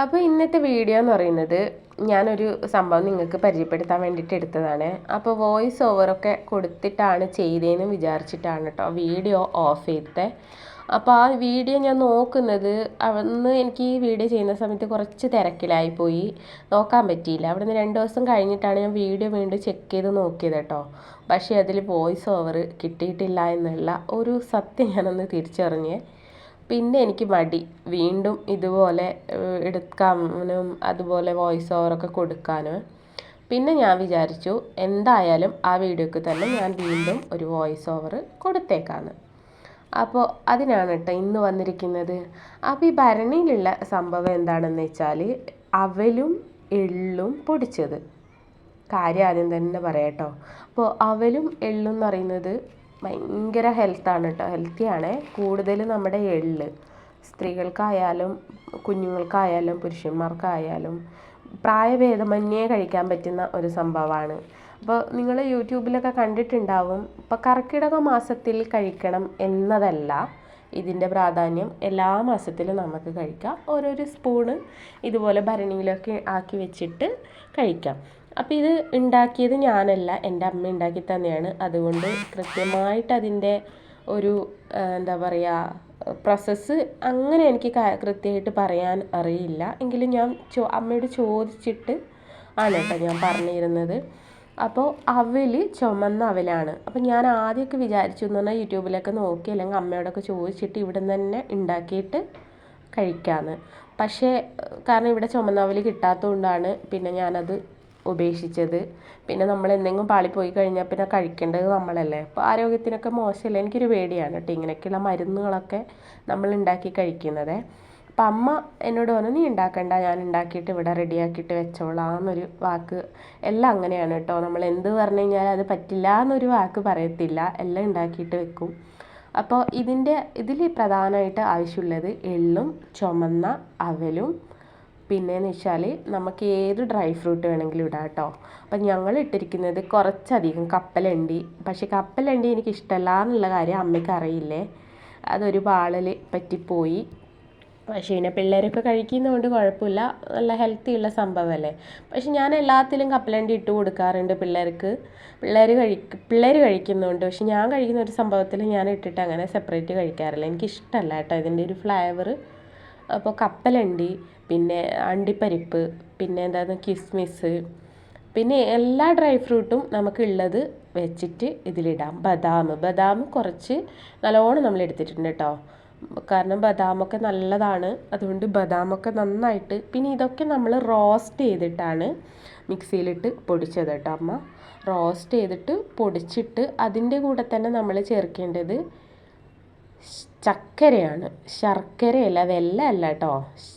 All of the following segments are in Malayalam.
അപ്പോൾ ഇന്നത്തെ വീഡിയോ എന്ന് പറയുന്നത് ഞാനൊരു സംഭവം നിങ്ങൾക്ക് പരിചയപ്പെടുത്താൻ വേണ്ടിയിട്ട് എടുത്തതാണ്. അപ്പോൾ വോയിസ് ഓവറൊക്കെ കൊടുത്തിട്ടാണ് ചെയ്തതെന്ന് വിചാരിച്ചിട്ടാണ് കേട്ടോ വീഡിയോ ഓഫ് ചെയ്തത്. അപ്പോൾ ആ വീഡിയോ ഞാൻ നോക്കുന്നത് അന്ന് എനിക്ക് ഈ വീഡിയോ ചെയ്യുന്ന സമയത്ത് കുറച്ച് തിരക്കിലായി പോയി. നോക്കാൻ പറ്റിയില്ല. അവിടുന്ന് രണ്ട് ദിവസം കഴിഞ്ഞിട്ടാണ് ഞാൻ വീഡിയോ വീണ്ടും ചെക്ക് ചെയ്ത് നോക്കിയത് കേട്ടോ പക്ഷേ അതിൽ വോയിസ് ഓവർ കിട്ടിയിട്ടില്ല എന്നുള്ള ഒരു സത്യം ഞാനൊന്ന് തിരിച്ചറിഞ്ഞ് പിന്നെ എനിക്ക് മടി. വീണ്ടും ഇതുപോലെ എടുക്കാനും അതുപോലെ വോയിസ് ഓവറൊക്കെ കൊടുക്കാനും. പിന്നെ ഞാൻ വിചാരിച്ചു എന്തായാലും ആ വീഡിയോക്ക് തന്നെ ഞാൻ വീണ്ടും ഒരു വോയിസ് ഓവർ കൊടുത്തേക്കാന്ന്. അപ്പോൾ അതിനാണ് കേട്ടോ ഇന്ന് വന്നിരിക്കുന്നത്. അപ്പോൾ ഈ ഭരണിയിലുള്ള സംഭവം എന്താണെന്ന് വെച്ചാൽ അവലും എള്ളും പൊടിച്ചത്. കാര്യം ആദ്യം തന്നെ പറയാം കേട്ടോ അപ്പോൾ അവലും എള്ളും എന്ന് പറയുന്നത് ഭയങ്കര ഹെൽത്താണ് കേട്ടോ ഹെൽത്തിയാണ് കൂടുതൽ നമ്മുടെ എള്ള്. സ്ത്രീകൾക്കായാലും കുഞ്ഞുങ്ങൾക്കായാലും പുരുഷന്മാർക്കായാലും പ്രായഭേദമന്യേ കഴിക്കാൻ പറ്റുന്ന ഒരു സംഭവമാണ്. അപ്പോൾ നിങ്ങൾ യൂട്യൂബിലൊക്കെ കണ്ടിട്ടുണ്ടാവും. ഇപ്പോൾ കർക്കിടക മാസത്തിൽ കഴിക്കണം എന്നതല്ല. ഇതിന്റെ പ്രാധാന്യം എല്ലാ മാസത്തിലും നമുക്ക് കഴിക്കാം. ഓരോരോ സ്പൂണ് ഇതുപോലെ ഭരണിയിലൊക്കെ ആക്കി വെച്ചിട്ട് കഴിക്കാം. അപ്പോൾ ഇത് ഉണ്ടാക്കിയത് ഞാനല്ല എന്റെ അമ്മ ഉണ്ടാക്കി തന്നെയാണ്. അതുകൊണ്ട് കൃത്യമായിട്ട് അതിന്റെ ഒരു എന്താ പറയുക പ്രോസസ്സ് അങ്ങനെ എനിക്ക് കൃത്യമായിട്ട് പറയാൻ അറിയില്ല. എങ്കിലും ഞാൻ ചോ അമ്മയോട് ചോദിച്ചിട്ട് ആണ് കേട്ടോ ഞാൻ പറഞ്ഞിരുന്നത്. അപ്പോൾ അവൽ ചുമന്ന അവലാണ്. അപ്പോൾ ഞാൻ ആദ്യമൊക്കെ വിചാരിച്ചു എന്ന് പറഞ്ഞാൽ യൂട്യൂബിലൊക്കെ നോക്കി അല്ലെങ്കിൽ അമ്മയോടൊക്കെ ചോദിച്ചിട്ട് ഇവിടെ നിന്ന് തന്നെ ഉണ്ടാക്കിയിട്ട് കഴിക്കാമെന്ന് പക്ഷേ കാരണം ഇവിടെ ചുമന്ന അവൽ കിട്ടാത്തതുകൊണ്ടാണ് പിന്നെ ഞാനത് ഉപേക്ഷിച്ചത്. പിന്നെ നമ്മൾ എന്തെങ്കിലും പോയി കഴിഞ്ഞാൽ പിന്നെ കഴിക്കേണ്ടത് നമ്മളല്ലേ. അപ്പോൾ ആരോഗ്യത്തിനൊക്കെ മോശമല്ല? എനിക്കൊരു പേടിയാണ് കേട്ടോ ഇങ്ങനെയൊക്കെയുള്ള മരുന്നുകളൊക്കെ നമ്മൾ ഉണ്ടാക്കി കഴിക്കുന്നത്. അപ്പം അമ്മ എന്നോട് പറഞ്ഞു നീ ഉണ്ടാക്കണ്ട ഞാൻ ഉണ്ടാക്കിയിട്ട് ഇവിടെ റെഡിയാക്കിയിട്ട് വെച്ചോളാം എന്നൊരു വാക്ക്. എല്ലാം അങ്ങനെയാണ് കേട്ടോ. നമ്മൾ എന്ത് പറഞ്ഞു കഴിഞ്ഞാൽ അത് പറ്റില്ല എന്നൊരു വാക്ക് പറയത്തില്ല. എല്ലാം ഉണ്ടാക്കിയിട്ട് വെക്കും. അപ്പോൾ ഇതിന്റെ ഇതിൽ പ്രധാനമായിട്ട് ആവശ്യമുള്ളത് എള്ളും ചുമന്ന അവലും പിന്നെയെന്ന് വെച്ചാൽ നമുക്ക് ഏത് ഡ്രൈ ഫ്രൂട്ട് വേണമെങ്കിലും ഇടാം കേട്ടോ. അപ്പം ഞങ്ങൾ ഇട്ടിരിക്കുന്നത് കുറച്ചധികം കപ്പലണ്ടി. പക്ഷേ കപ്പലണ്ടി എനിക്ക് ഇഷ്ടമല്ല എന്നുള്ള കാര്യം അമ്മയ്ക്ക് അറിയില്ലേ. അതൊരു പാളിൽ പറ്റിപ്പോയി. പക്ഷേ പിള്ളേരൊക്കെ കഴിക്കുന്നതുകൊണ്ട് കുഴപ്പമില്ല. നല്ല ഹെൽത്തി ഉള്ള സംഭവമല്ലേ? പക്ഷെ ഞാൻ എല്ലാത്തിലും കപ്പലണ്ടി ഇട്ട് കൊടുക്കാറുണ്ട് പിള്ളേർക്ക്. പിള്ളേർ കഴി പിള്ളേർ കഴിക്കുന്നുണ്ട് പക്ഷെ ഞാൻ കഴിക്കുന്ന ഒരു സംഭവത്തിൽ ഞാൻ ഇട്ടിട്ട് അങ്ങനെ സെപ്പറേറ്റ് കഴിക്കാറില്ല. എനിക്കിഷ്ടമല്ല കേട്ടോ ഇതിന്റെ ഒരു ഫ്ലേവർ അപ്പോൾ കപ്പലണ്ടി പിന്നെ അണ്ടിപ്പരിപ്പ് പിന്നെ എന്താണ് കിസ്മിസ് പിന്നെ എല്ലാ ഡ്രൈ ഫ്രൂട്ടും നമുക്കുള്ളത് വെച്ചിട്ട് ഇതിലിടാം. ബദാം. ബദാം കുറച്ച് നല്ലോണം നമ്മൾ എടുത്തിട്ടുണ്ട് കേട്ടോ. കാരണം ബദാമൊക്കെ നല്ലതാണ്. അതുകൊണ്ട് ബദാമൊക്കെ നന്നായിട്ട് പിന്നെ ഇതൊക്കെ നമ്മൾ റോസ്റ്റ് ചെയ്തിട്ടാണ് മിക്സിയിലിട്ട് പൊടിച്ചത് കേട്ടോ അമ്മ. റോസ്റ്റ് ചെയ്തിട്ട് പൊടിച്ചിട്ട് അതിന്റെ കൂടെ തന്നെ നമ്മൾ ചേർക്കേണ്ടത് ചക്കരയാണ് ശർക്കരയല്ല വെല്ലമല്ല കേട്ടോ.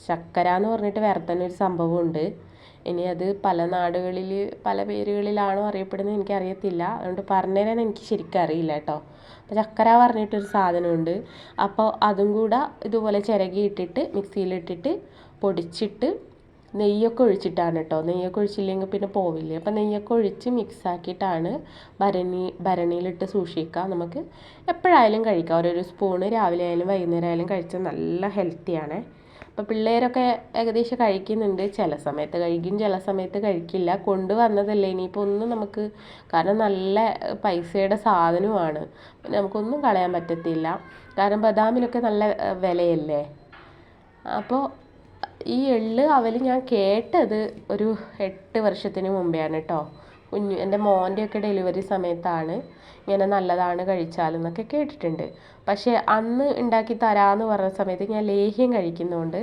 ശർക്കര എന്ന് പറഞ്ഞിട്ട് വേറെ തന്നെ ഒരു സംഭവമുണ്ട്. ഇനി അത് പല നാടുകളിൽ പല പേരുകളിലാണോ അറിയപ്പെടുന്നത് എനിക്കറിയത്തില്ല. അതുകൊണ്ട് പറഞ്ഞുതരാൻ എനിക്ക് ശരിക്കും അറിയില്ല കേട്ടോ. അപ്പോൾ ചക്കര പറഞ്ഞിട്ടൊരു സാധനമുണ്ട്. അപ്പോൾ അതും കൂടെ ഇതുപോലെ ചിരകിയിട്ടിട്ട് മിക്സിയിലിട്ടിട്ട് പൊടിച്ചിട്ട് നെയ്യൊക്കെ ഒഴിച്ചിട്ടാണ് കേട്ടോ. നെയ്യൊക്കെ ഒഴിച്ചില്ലെങ്കിൽ പിന്നെ പോവില്ലേ. അപ്പം നെയ്യൊക്കെ ഒഴിച്ച് മിക്സാക്കിയിട്ടാണ് ഭരണി ഭരണിയിലിട്ട് സൂക്ഷിക്കുക. നമുക്ക് എപ്പോഴായാലും കഴിക്കാം. ഓരോരോ സ്പൂണ് രാവിലെ ആയാലും വൈകുന്നേരം ആയാലും കഴിച്ചാൽ നല്ല ഹെൽത്തിയാണ്. അപ്പോൾ പിള്ളേരൊക്കെ ഏകദേശം കഴിക്കുന്നുണ്ട്. ചില സമയത്ത് കഴിക്കും ചില സമയത്ത് കഴിക്കില്ല. കൊണ്ടുവന്നതല്ലേ. ഇനിയിപ്പോൾ ഒന്നും നമുക്ക് കാരണം നല്ല പൈസയുടെ സാധനമാണ്. പിന്നെ നമുക്കൊന്നും കളയാൻ പറ്റത്തില്ല. കാരണം ബദാമിനൊക്കെ നല്ല വിലയല്ലേ? അപ്പോൾ ഈ എള്ള് അവൽ ഞാൻ കേട്ടത് ഒരു എട്ട് വർഷത്തിന് മുമ്പെയാണ് കേട്ടോ. കുഞ്ഞു എന്റെ മോന്റെയൊക്കെ ഡെലിവറി സമയത്താണ് ഇങ്ങനെ നല്ലതാണ് കഴിച്ചാലെന്നൊക്കെ കേട്ടിട്ടുണ്ട്. പക്ഷേ അന്ന് ഉണ്ടാക്കി തരാമെന്ന് പറഞ്ഞ സമയത്ത് ഞാൻ ലേഹ്യം കഴിക്കുന്നതുകൊണ്ട്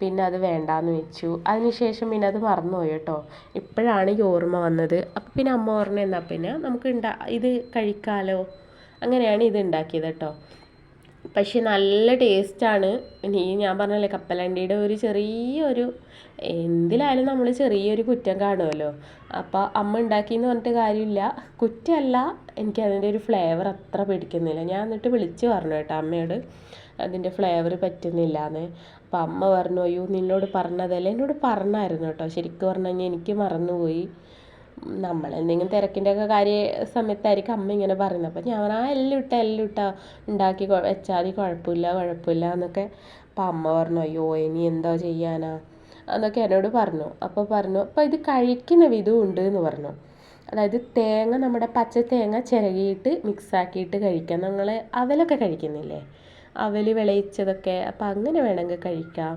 പിന്നെ അത് വേണ്ടാന്ന് വെച്ചു. അതിനുശേഷം പിന്നെ അത് മറന്നുപോയി കേട്ടോ. ഇപ്പോഴാണ് ഈ ഓർമ്മ വന്നത്. അപ്പം പിന്നെ അമ്മ പറഞ്ഞു എന്നാൽ പിന്നെ നമുക്ക് ഉണ്ടാ ഇത് കഴിക്കാമല്ലോ അങ്ങനെയാണ് ഇത് ഉണ്ടാക്കിയത് കേട്ടോ. പക്ഷെ നല്ല ടേസ്റ്റാണ്. ഇനി ഞാൻ പറഞ്ഞല്ലേ കപ്പലണ്ടിയുടെ ഒരു ചെറിയൊരു എന്തിലായാലും നമ്മൾ ചെറിയൊരു കുറ്റം കാണുമല്ലോ അപ്പോൾ അമ്മ ഉണ്ടാക്കിയെന്ന് പറഞ്ഞിട്ട് കാര്യമില്ല. കുറ്റമല്ല എനിക്ക് അതിന്റെ ഒരു ഫ്ലേവർ അത്ര പിടിക്കുന്നില്ല. ഞാൻ എന്നിട്ട് വിളിച്ച് പറഞ്ഞു കേട്ടോ അമ്മയോട് അതിന്റെ ഫ്ലേവർ പറ്റുന്നില്ല എന്ന് അപ്പോൾ അമ്മ പറഞ്ഞു അയ്യോ നിന്നോട് പറഞ്ഞതല്ലേ? എന്നോട് പറഞ്ഞായിരുന്നു കേട്ടോ. ശരിക്കും പറഞ്ഞു കഴിഞ്ഞാൽ എനിക്ക് മറന്നുപോയി. നമ്മൾ എന്തെങ്കിലും തിരക്കിന്റെ ഒക്കെ കാര്യ സമയത്തായിരിക്കും അമ്മ ഇങ്ങനെ പറയുന്നത്. അപ്പം ഞാൻ ആ എല്ലാം ഇട്ട എല്ലാം ഇട്ട. ഉണ്ടാക്കി വെച്ചാൽ മതി കുഴപ്പമില്ല കുഴപ്പമില്ല എന്നൊക്കെ അപ്പം അമ്മ പറഞ്ഞു അയ്യോ ഇനി എന്തോ ചെയ്യാനാ? എന്നൊക്കെ എന്നോട് പറഞ്ഞു. അപ്പോൾ പറഞ്ഞു അപ്പോൾ ഇത് കഴിക്കുന്ന വിധവും ഉണ്ട് എന്ന് പറഞ്ഞു. അതായത് തേങ്ങ നമ്മുടെ പച്ച തേങ്ങ ചിരകിയിട്ട് മിക്സാക്കിയിട്ട് കഴിക്കാം. നമ്മൾ അവലൊക്കെ കഴിക്കുന്നില്ലേ? അവൽ വിളയിച്ചതൊക്കെ. അപ്പം അങ്ങനെ വേണമെങ്കിൽ കഴിക്കാം.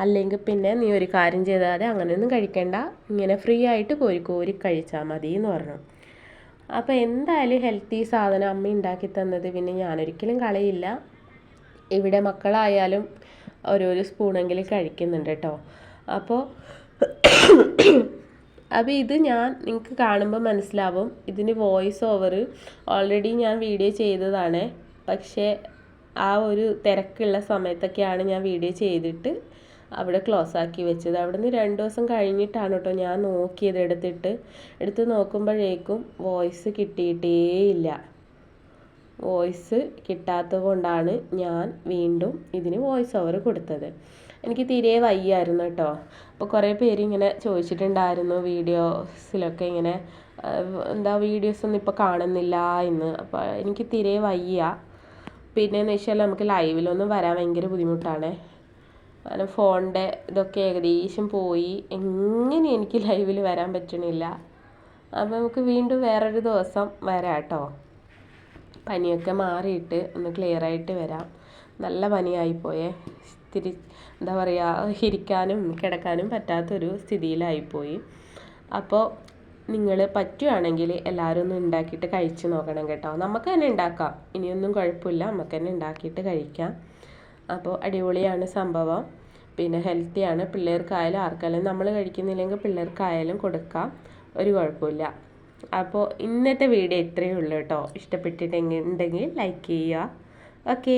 അല്ലെങ്കിൽ പിന്നെ നീ ഒരു കാര്യം ചെയ്താതെ അങ്ങനെയൊന്നും കഴിക്കണ്ട. ഇങ്ങനെ ഫ്രീ ആയിട്ട് കോരി കോരി കഴിച്ചാൽ മതി എന്ന് പറഞ്ഞു. അപ്പോൾ എന്തായാലും ഹെൽത്തി സാധനം അമ്മ ഉണ്ടാക്കി തന്നത് പിന്നെ ഞാനൊരിക്കലും കളയില്ല. ഇവിടെ മക്കളായാലും ഓരോരോ സ്പൂണെങ്കിലും കഴിക്കുന്നുണ്ട് കേട്ടോ അപ്പോൾ അപ്പോൾ ഇത് ഞാൻ നിങ്ങൾക്ക് കാണുമ്പോൾ മനസ്സിലാവും. ഇതിന് വോയിസ് ഓവർ ഓൾറെഡി ഞാൻ വീഡിയോ ചെയ്തതാണ്. പക്ഷേ ആ ഒരു തിരക്കുള്ള സമയത്തൊക്കെയാണ് ഞാൻ വീഡിയോ ചെയ്തിട്ട് അവിടെ ക്ലോസ് ആക്കി വെച്ചത്. അവിടെ നിന്ന് രണ്ട് ദിവസം കഴിഞ്ഞിട്ടാണ് കേട്ടോ ഞാൻ നോക്കിയത് എടുത്തിട്ട്. എടുത്ത് നോക്കുമ്പോഴേക്കും വോയിസ് കിട്ടിയിട്ടേയില്ല. വോയിസ് കിട്ടാത്തത് കൊണ്ടാണ് ഞാൻ വീണ്ടും ഇതിന് വോയിസ് ഓവർ കൊടുത്തത്. എനിക്ക് തീരെ വയ്യായിരുന്നു കേട്ടോ അപ്പോൾ കുറേ പേര് ഇങ്ങനെ ചോദിച്ചിട്ടുണ്ടായിരുന്നു വീഡിയോസിലൊക്കെ ഇങ്ങനെ എന്താ വീഡിയോസ് ഒന്നും ഇപ്പോൾ കാണുന്നില്ല എന്ന്. അപ്പോൾ എനിക്ക് തീരെ വയ്യ. പിന്നെയെന്ന് വെച്ചാൽ നമുക്ക് ലൈവിലൊന്നും വരാൻ ഭയങ്കര ബുദ്ധിമുട്ടാണ്. കാരണം ഫോണിന്റെ ഇതൊക്കെ ഏകദേശം പോയി. എങ്ങനെ എനിക്ക് ലൈവിൽ വരാൻ പറ്റണില്ല. അപ്പോൾ നമുക്ക് വീണ്ടും വേറൊരു ദിവസം വരാം കേട്ടോ. പനിയൊക്കെ മാറിയിട്ട് ഒന്ന് ക്ലിയർ ആയിട്ട് വരാം. നല്ല പനിയായിപ്പോയേ. തിരി എന്താ പറയുക ഇരിക്കാനും കിടക്കാനും പറ്റാത്തൊരു സ്ഥിതിയിലായിപ്പോയി. അപ്പോൾ നിങ്ങൾ പറ്റുകയാണെങ്കിൽ എല്ലാവരും ഒന്ന് ഉണ്ടാക്കിയിട്ട് കഴിച്ച് നോക്കണം കേട്ടോ. നമുക്ക് തന്നെ ഉണ്ടാക്കാം. ഇനിയൊന്നും കുഴപ്പമില്ല. നമുക്ക് തന്നെ ഉണ്ടാക്കിയിട്ട് കഴിക്കാം. അപ്പോൾ അടിപൊളിയാണ് സംഭവം. പിന്നെ ഹെൽത്തിയാണ്. പിള്ളേർക്കായാലും ആർക്കായാലും നമ്മൾ കഴിക്കുന്നില്ലെങ്കിൽ പിള്ളേർക്കായാലും കൊടുക്കാം. ഒരു കുഴപ്പമില്ല. അപ്പോൾ ഇന്നത്തെ വീഡിയോ ഇത്രയേ ഉള്ളൂ കേട്ടോ. ഇഷ്ടപ്പെട്ടിട്ടുണ്ടെങ്കിൽ ലൈക്ക് ചെയ്യുക. ഓക്കേ